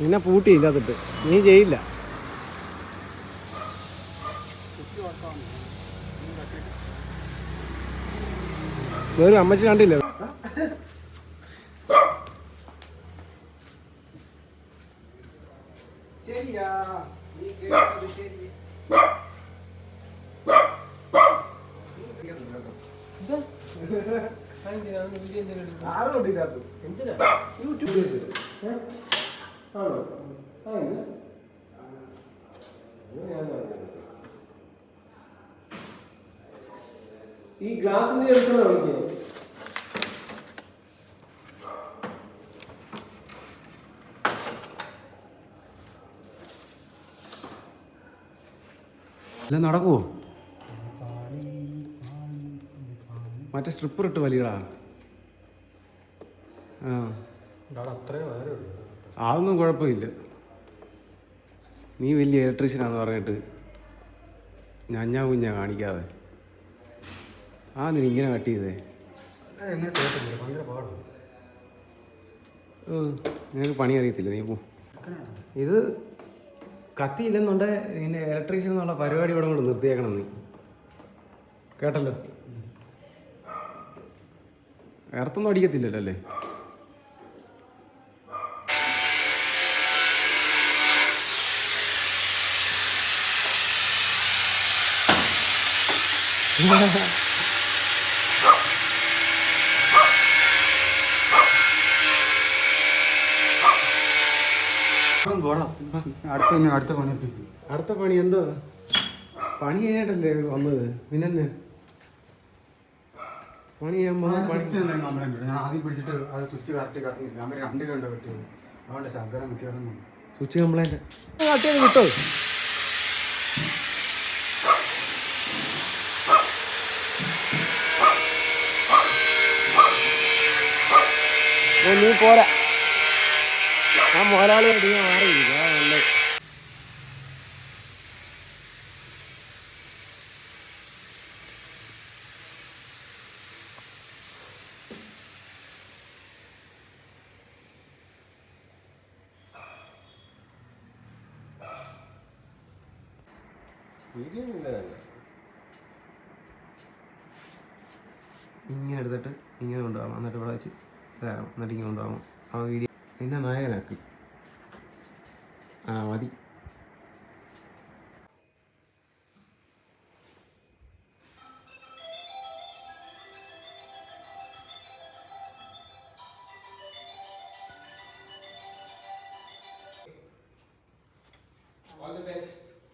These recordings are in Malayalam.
നിന്നെ പൂട്ടി ഇതിനകത്തിട്ട് നീ ചെയ്യില്ല. വേറെ അമ്മച്ചി കണ്ടില്ലേ? ശരിയാ. നീ കേട്ടത് ശരി. ആരും കണ്ടില്ലാത്ത യൂട്യൂബിൽ ആണോ? ആ ഇത് ഈ ഗ്ലാസിന്റെ എടുക്കണോ എനിക്ക് അല്ല നടക്കുവോ? മറ്റേ സ്ട്രിപ്പർ ഇട്ട് വലിയടാ ആ. അത്രയും നേരം അതൊന്നും കുഴപ്പമില്ല. നീ വലിയ ഇലക്ട്രീഷ്യനാന്ന് പറഞ്ഞിട്ട് ഞഞ്ഞാ കുഞ്ഞാ കാണിക്കാതെ. ആ നീ ഇങ്ങനെ കട്ട് ചെയ്തേ. നിനക്ക് പണി അറിയത്തില്ല? നീ പോ. ഇത് കത്തിയില്ലെന്നുണ്ടെ നിന്റെ ഇലക്ട്രീഷ്യൻ എന്നുള്ള പരിപാടി ഇവിടെ കൊണ്ട് നിർത്തിയേക്കണം നീ. കേട്ടല്ലോ? വേർത്തൊന്നും അടിക്കത്തില്ലല്ലോ അല്ലേ? അടുത്ത ഇനി അടുത്ത പണി. അടുത്ത പണി എന്തോ? പണി ചെയ്യാനായിട്ടല്ലേ വന്നത്? പിന്നെ പണി ചെയ്യാൻ പോകുന്ന സ്വിച്ച് കംപ്ലൈന്റ് ഞാൻ ആദ്യം പിടിച്ചിട്ട് അത് സ്വിച്ച് കറക്റ്റ് കറങ്ങില്ല രണ്ട് കണ്ടോ കിട്ടിയത്. അതുകൊണ്ട് ശങ്കരം വ്യത്യാസം സ്വിച്ച് കംപ്ലൈന്റ് കിട്ടോ നീ പോരാ. ആ മോലാളി അടി മാറിയില്ല നല്ലത്. ഇങ്ങനെ എടുത്തിട്ട് ഇങ്ങനെ കൊണ്ടുപോകണം. എന്നിട്ട് ഇവിടെ വെച്ച് എന്നിട്ട് ഇങ്ങനെ ആ വീഡിയോ എന്നെ നായകനാക്കി. ആ മതി.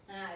Ah,